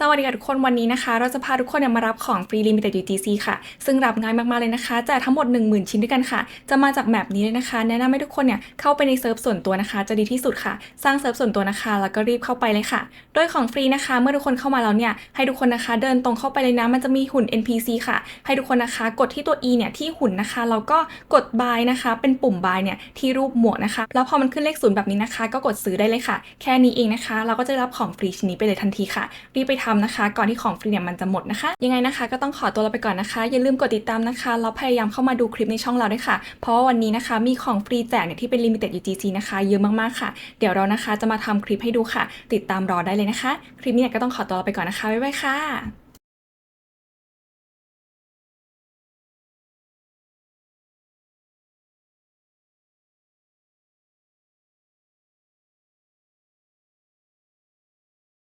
สวัสดีค่ะทุกคนวันนี้นะคะ เราจะพาทุกคนเนี่ยมารับของฟรี Limited UGC ค่ะ ซึ่งรับง่ายมากๆเลยนะคะแจกทั้งหมด 10,000 ชิ้นด้วยกันค่ะ จะมาจากแมปนี้เลยนะคะ แนะนำให้ทุกคนเนี่ยเข้าไปในเซิร์ฟส่วนตัวนะคะ จะดีที่สุดค่ะ สร้างเซิร์ฟส่วนตัวนะคะ แล้วก็รีบเข้าไปเลยค่ะ โดยของฟรีนะคะ เมื่อทุกคนเข้ามาแล้วเนี่ยให้ทุกคนนะคะเดินตรงเข้าไปเลยนะมันจะมีหุ่น NPC ค่ะ ให้ทุกคนนะคะกดที่ตัว E เนี่ยที่หุ่นนะคะแล้วก็กด buy นะคะ เป็นปุ่ม buy เนี่ยที่รูปหมวกนะคะ แล้วพอมันขึ้นเลขศูนย์แบบนี้นะคะ ก็กดซื้อได้เลยค่ะ แค่นี้เองนะคะ เราก็จะรับของฟรีชิ้นนี้ไปเลยทันทีค่ะรีบไปทำนะคะ ก่อนที่ของฟรีเนี่ยมันจะหมดนะคะ ยังไงนะคะก็ต้องขอตัวเราไปก่อนนะคะ อย่าลืมกดติดตามนะคะแล้วพยายามเข้ามาดูคลิปในช่องเราด้วยค่ะ เพราะว่าวันนี้นะคะมีของฟรีแจกเนี่ยที่เป็น limited UGC นะคะเยอะมากๆค่ะ เดี๋ยวเรานะคะจะมาทำคลิปให้ดูค่ะ ติดตามรอได้เลยนะคะ คลิปนี้เนี่ยก็ต้องขอตัวเราไปก่อนนะคะบ๊ายบายค่ะ